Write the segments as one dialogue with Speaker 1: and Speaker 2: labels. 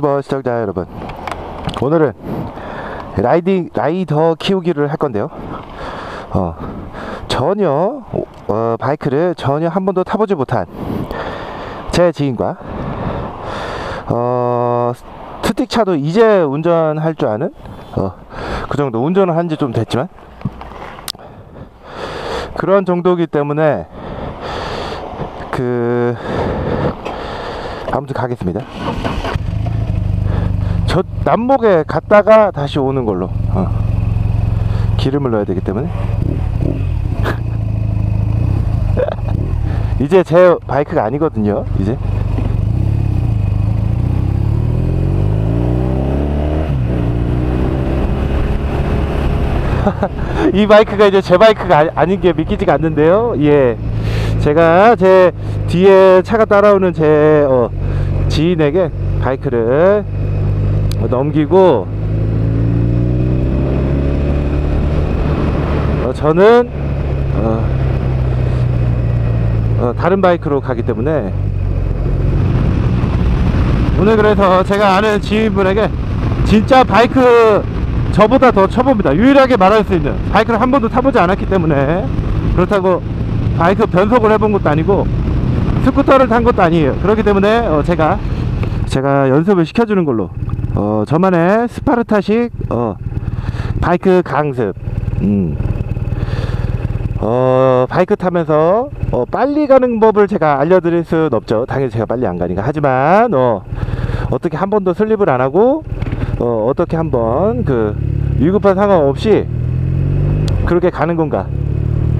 Speaker 1: 유튜버 시청자 여러분 오늘은 라이딩 라이더 키우기를 할 건데요 어, 전혀 어, 바이크를 전혀 한 번도 타보지 못한 제 지인과 어, 스틱차도 이제 운전할 줄 아는 어, 그 정도 운전을 한 지 좀 됐지만 그런 정도이기 때문에 그 아무튼 가겠습니다. 저 남목에 갔다가 다시 오는 걸로 어. 기름을 넣어야 되기 때문에 이제 제 바이크가 아니거든요. 이제 이 바이크가 이제 제 바이크가 아니- 아닌 게 믿기지가 않는데요. 예. 제가 제 뒤에 차가 따라오는 제 어, 지인에게 바이크를 넘기고. 어, 저는 어, 어, 다른 바이크로 가기 때문에. 오늘 그래서 제가 아는 지인분에게 진짜 바이크 저보다 더 쳐봅니다. 유일하게 말할 수 있는 바이크를 한 번도 타보지 않았기 때문에. 그렇다고 바이크 변속을 해본 것도 아니고 스쿠터를 탄 것도 아니에요. 그렇기 때문에 어, 제가 제가 연습을 시켜주는 걸로 어, 저만의 스파르타식 어, 바이크 강습. 음. 어, 바이크 타면서 어, 빨리 가는 법을 제가 알려드릴 수는 없죠. 당연히 제가 빨리 안 가니까. 하지만 어, 어떻게 한 번도 슬립을 안 하고 어, 어떻게 한번 그 위급한 상황 없이 그렇게 가는 건가?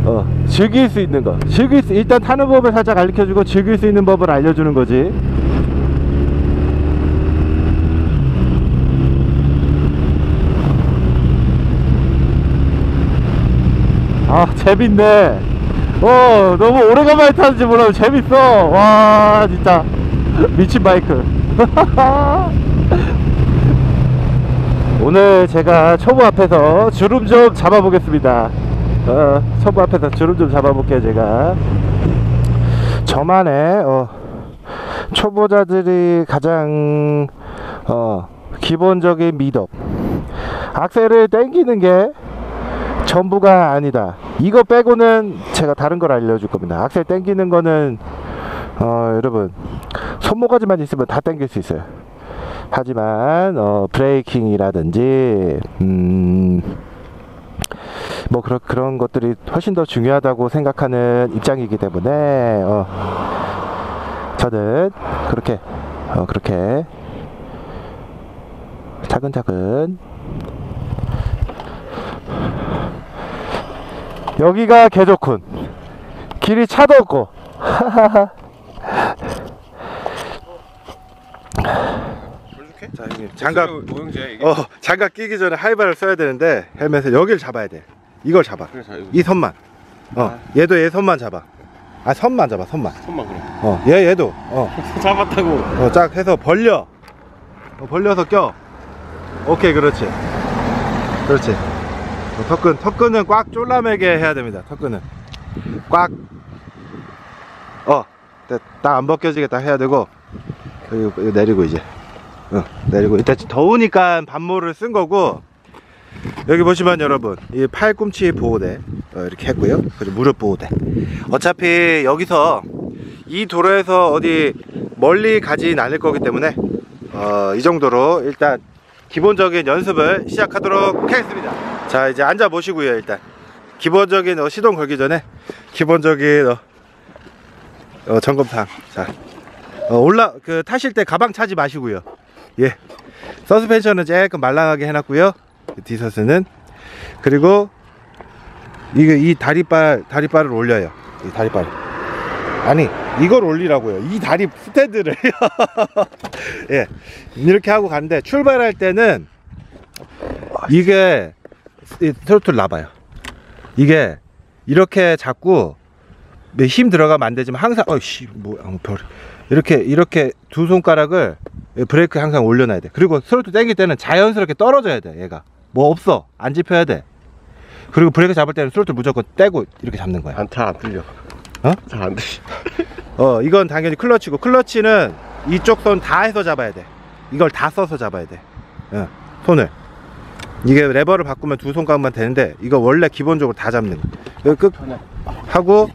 Speaker 1: 어, 즐길 수 있는 거. 즐길 수 일단 타는 법을 살짝 알려주고 즐길 수 있는 법을 알려주는 거지 아 재밌네. 어 너무 오래간만에 타는지 몰라도 재밌어. 와 진짜. 미친 바이크. 오늘 제가 초보 앞에서 주름 좀 잡아보겠습니다. 어, 초보 앞에서 주름 좀 잡아볼게요 제가. 저만의 어, 초보자들이 가장 어, 기본적인 미덕. 악셀을 당기는 게 전부가 아니다. 이거 빼고는 제가 다른 걸 알려줄 겁니다. 악셀 당기는 거는 어, 여러분 손모가지만 있으면 다 당길 수 있어요. 하지만 어, 브레이킹이라든지 음, 뭐 그런 그런 것들이 훨씬 더 중요하다고 생각하는 입장이기 때문에 어, 저는 그렇게 어, 그렇게 차근차근 여기가 개 좋군 길이 차도 없고? 자 형님 장갑.
Speaker 2: 이게.
Speaker 1: 어 장갑 끼기 전에 하이바를 써야 되는데 헬멧을 여기를 잡아야 돼. 이걸 잡아. 이 선만. 어
Speaker 2: 아.
Speaker 1: 얘도 얘 선만 잡아. 아 선만 잡아 선만.
Speaker 2: 손만 그럼.
Speaker 1: 어 얘 얘도.
Speaker 2: 잡았다고.
Speaker 1: 어어쫙 해서 벌려. 어, 벌려서 껴. 오케이 그렇지. 그렇지. 어, 턱근 턱근은 꽉 쫄라매게 해야 됩니다 턱근은. 꽉어딱 안 벗겨지게 딱 해야 되고 그리고 내리고 이제. 어, 내리고. 일단 더우니까 반모를 쓴 거고 여기 보시면 여러분 이 팔꿈치 보호대 어, 이렇게 했고요. 그리고 무릎 보호대. 어차피 여기서 이 도로에서 어디 멀리 가진 않을 거기 때문에 어, 이 정도로 일단 기본적인 연습을 시작하도록 하겠습니다 자 이제 앉아 보시고요 일단. 기본적인 어, 시동 걸기 전에 기본적인 어, 어, 점검상 자 어, 올라 그 타실 때 가방 차지 마시고요. 예. 서스펜션은 조금 말랑하게 해놨고요. 디서스는. 그리고 이게 이 다리발 다리발을 올려요. 이 다리발 아니 이걸 올리라고요. 이 다리 스탠드를. 예. 이렇게 하고 가는데 출발할 때는 이게 이 트로트를 놔봐요. 이게 이렇게 잡고 힘 들어가면 안 되지만 항상 어이씨 뭐별 이렇게 이렇게 두 손가락을 브레이크 항상 올려놔야 돼. 그리고 스로틀 당길 때는 자연스럽게 떨어져야 돼 얘가. 뭐 없어. 안 짚혀야 돼. 그리고 브레이크 잡을 때는 스로틀 무조건 떼고 이렇게 잡는 거야.
Speaker 2: 안잘안 들려.
Speaker 1: 어?
Speaker 2: 잘안 들려.
Speaker 1: 어 이건 당연히 클러치고. 클러치는 이쪽 손 다 해서 잡아야 돼. 이걸 다 써서 잡아야 돼. 어, 손을 이게 레버를 바꾸면 두 손가락만 되는데 이거 원래 기본적으로 다 잡는 거. 끝. 하고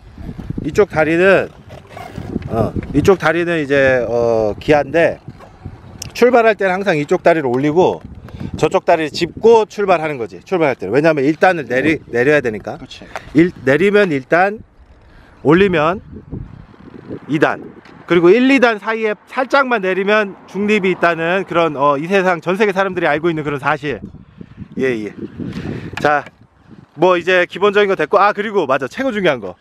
Speaker 1: 이쪽 다리는 어, 이쪽 다리는 이제 어, 기한데 출발할 때는 항상 이쪽 다리를 올리고 저쪽 다리를 짚고 출발하는 거지 출발할 때는. 왜냐하면 1단을 내리, 내려야 되니까.
Speaker 2: 그렇지.
Speaker 1: 일, 내리면 1단 올리면 2단. 그리고 1, 2단 사이에 살짝만 내리면 중립이 있다는 그런 어, 이 세상 전 세계 사람들이 알고 있는 그런 사실 예 예. 자 뭐 이제 기본적인 거 됐고 아 그리고 맞아 최고 중요한 거.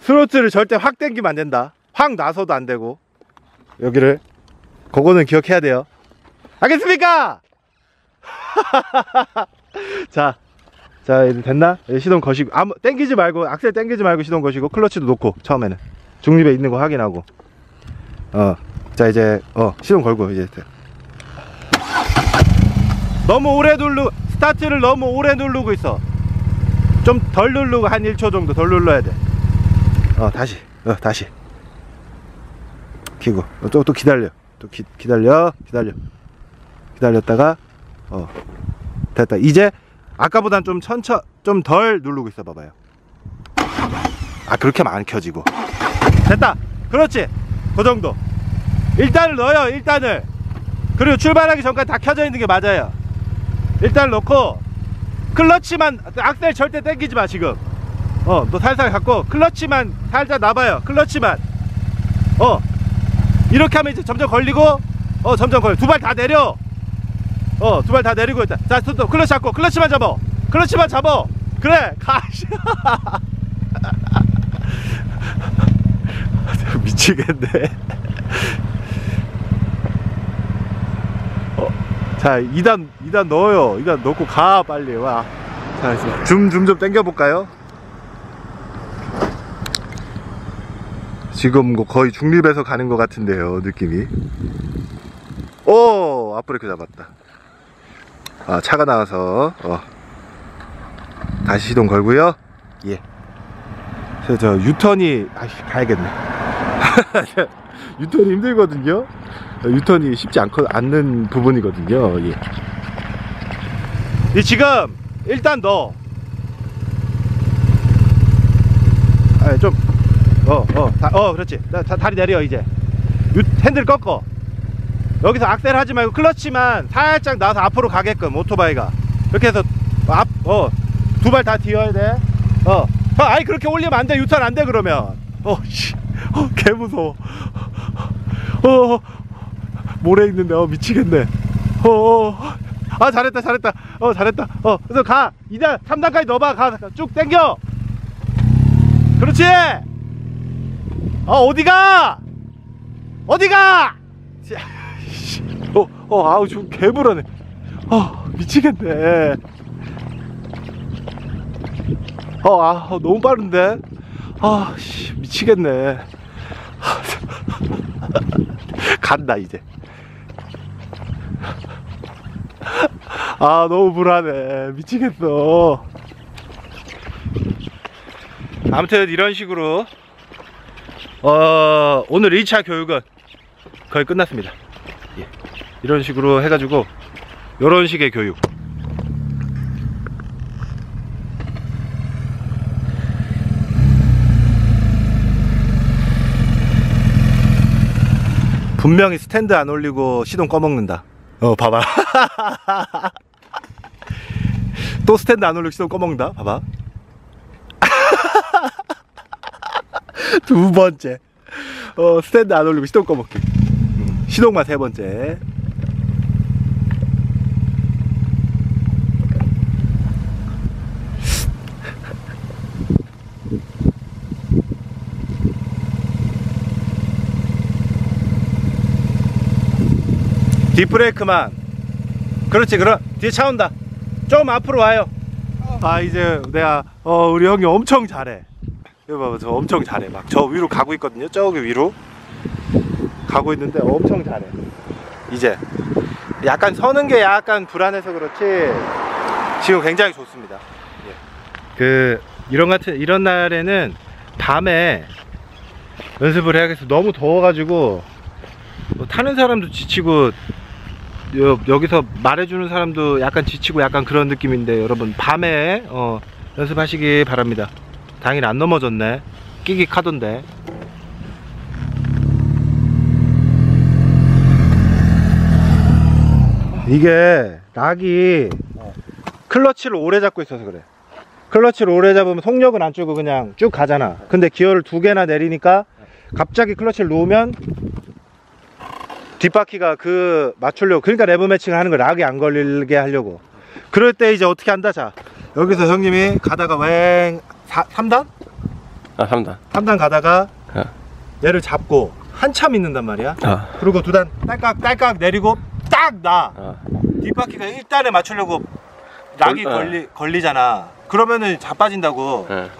Speaker 1: 스로틀을 절대 확 당기면 안 된다. 확 놔서도 안 되고. 여기를 그거는 기억해야 돼요. 알겠습니까? 자, 자 이제 됐나? 이제 시동 거시고 아무 땡기지 말고 악셀 땡기지 말고 시동 거시고 클러치도 놓고 처음에는. 중립에 있는 거 확인하고. 어, 자 이제 어 시동 걸고 이제 돼. 너무 오래 누르 스타트를 너무 오래 누르고 있어. 좀 덜 누르고 한 1초 정도 덜 눌러야 돼어 다시. 어 다시. 키고. 어, 또, 또 기다려. 또 기, 기다려. 기다려. 기다렸다가 어 됐다. 이제 아까보단 좀 천천 좀 덜 누르고 있어 봐봐요. 아 그렇게 안 켜지고. 됐다. 그렇지. 그 정도. 1단을 넣어요 1단을. 그리고 출발하기 전까지 다 켜져 있는 게 맞아요 1단을 넣고 클러치만 악셀 절대 당기지 마 지금. 어너 살살 갖고 클러치만 살짝 놔봐요. 클러치만. 어 이렇게 하면 이제 점점 걸리고 어 점점 걸려. 두 발 다 내려. 어 두 발 다 내리고 있다. 자 스톱 클러치 잡고 클러치만 잡어 클러치만 잡어 그래 가 미치겠네 자 2단 2단 넣어요. 2단 넣고 가 빨리. 와자줌 좀 당겨 볼까요? 지금 뭐 거의 중립에서 가는 것 같은데요 느낌이. 오! 앞브레이크 잡았다. 아 차가 나와서 어. 다시 시동 걸고요. 예. 저, 저 유턴이 아씨 가야겠네. 유턴이 힘들거든요 유턴이 쉽지 않고 않는 부분이거든요 예. 이 지금 일단 너 아, 좀 어, 어, 다, 어, 그렇지. 다, 다, 다 리 내려, 이제. 유, 핸들 꺾어. 여기서 악셀 하지 말고 클러치만 살짝 나와서 앞으로 가게끔, 오토바이가. 이렇게 해서, 앞, 어, 두 발 다 뒤어야 돼. 어. 어, 아니, 그렇게 올리면 안 돼. 유턴 안 돼, 그러면. 어, 씨. 어, 개 무서워. 어, 어, 모래 있는데, 어, 미치겠네. 어, 어. 아, 잘했다, 잘했다. 어, 잘했다. 어, 그래서 가. 2단, 3단까지 넣어봐. 가. 가. 쭉 당겨. 그렇지! 어 어디가 어디가 어, 어 아우 좀 개불하네 어 미치겠네 어 아, 너무 빠른데 아 씨 미치겠네 간다 이제 아 너무 불안해 미치겠어 아무튼 이런 식으로 어, 오늘 1차 교육은 거의 끝났습니다. 예. 이런 식으로 해가지고, 이런 식의 교육. 분명히 스탠드 안 올리고 시동 꺼먹는다. 어, 봐봐. 또 스탠드 안 올리고 시동 꺼먹는다. 봐봐. 두 번째. 어, 스탠드 안 올리고 시동 꺼먹기. 음, 시동만 세 번째. 뒷브레이크만. 그렇지, 그럼 뒤에 차 온다. 좀 앞으로 와요. 아, 이제 내가, 어, 우리 형이 엄청 잘해. 이거 봐봐 저 엄청 잘해 막 저 위로 가고 있거든요 저기 위로 가고 있는데 엄청 잘해 이제 약간 서는 게 약간 불안해서 그렇지 지금 굉장히 좋습니다 예. 그 이런 같은 이런 날에는 밤에 연습을 해야겠어 너무 더워가지고 뭐뭐 타는 사람도 지치고 여, 여기서 말해주는 사람도 약간 지치고 약간 그런 느낌인데 여러분 밤에 어, 연습하시기 바랍니다. 다행히 안 넘어졌네. 끼기 카던데. 이게 락이 클러치를 오래 잡고 있어서 그래. 클러치를 오래 잡으면 속력은 안 줄고 그냥 쭉 가잖아. 근데 기어를 두 개나 내리니까 갑자기 클러치를 놓으면 뒷바퀴가 그 맞추려고 그러니까 레브 매칭을 하는 거 락이 안 걸리게 하려고. 그럴 때 이제 어떻게 한다 자. 여기서 형님이 가다가 웽 3단?
Speaker 2: 아 3단
Speaker 1: 3단 가다가
Speaker 2: 어.
Speaker 1: 얘를 잡고 한참 있는단 말이야.
Speaker 2: 아,
Speaker 1: 그리고 두 단 딸깍 딸깍 내리고 딱 나.
Speaker 2: 아.
Speaker 1: 뒷바퀴가 1단에 맞추려고 락이
Speaker 2: 걸- 어.
Speaker 1: 걸리, 걸리잖아. 그러면은 자빠진다고.
Speaker 2: 예.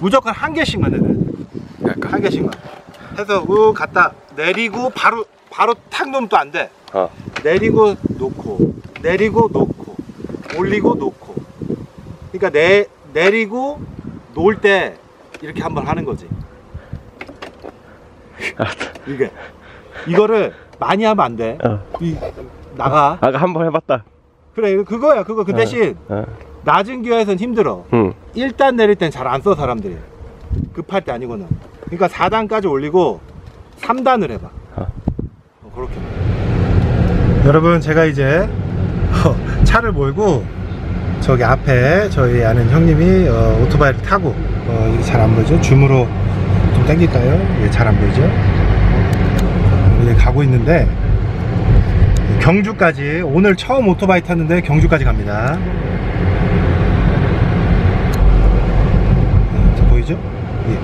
Speaker 1: 무조건 한 개씩만 내려.
Speaker 2: 약간
Speaker 1: 한 개씩만. 해서 우 갔다 내리고 바로 바로 탁 놓으면 또 안 돼.
Speaker 2: 어.
Speaker 1: 내리고 놓고 내리고 놓고 올리고 놓고. 그러니까 내 내리고 놓을 때 이렇게 한번 하는 거지. 이게 이거를 많이 하면 안 돼.
Speaker 2: 어.
Speaker 1: 이 나가.
Speaker 2: 아까 한 번 해봤다
Speaker 1: 그래 그거야 그거 그 대신
Speaker 2: 어.
Speaker 1: 낮은 기어에선 힘들어.
Speaker 2: 응
Speaker 1: 1단 내릴 땐 잘 안 써 사람들이 급할 때 아니고는 그러니까 4단까지 올리고 3단을 해봐
Speaker 2: 어.
Speaker 1: 어, 그렇게 여러분 제가 이제 어, 차를 몰고 저기 앞에 저희 아는 형님이 어, 오토바이를 타고 어, 이게 잘 안 보이죠? 줌으로 좀 당길까요? 이게 잘 안 보이죠? 이제 가고 있는데 경주까지 오늘 처음 오토바이 탔는데 경주까지 갑니다. 어, 자, 보이죠? 예.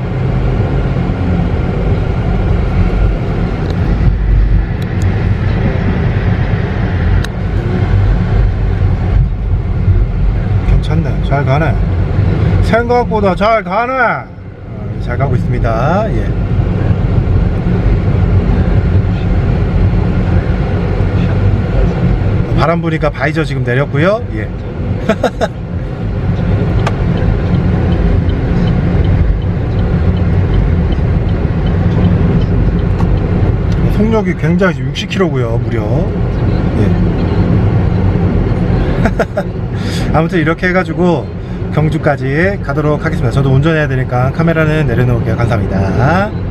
Speaker 1: 괜찮네. 잘 가네. 생각보다 잘 가네. 어, 잘 가고 있습니다. 예. 바람 부니까 바이저 지금 내렸고요. 예. 속력이 굉장히 지금 60km고요 무려 예. 아무튼 이렇게 해가지고 경주까지 가도록 하겠습니다. 저도 운전해야 되니까 카메라는 내려놓을게요. 감사합니다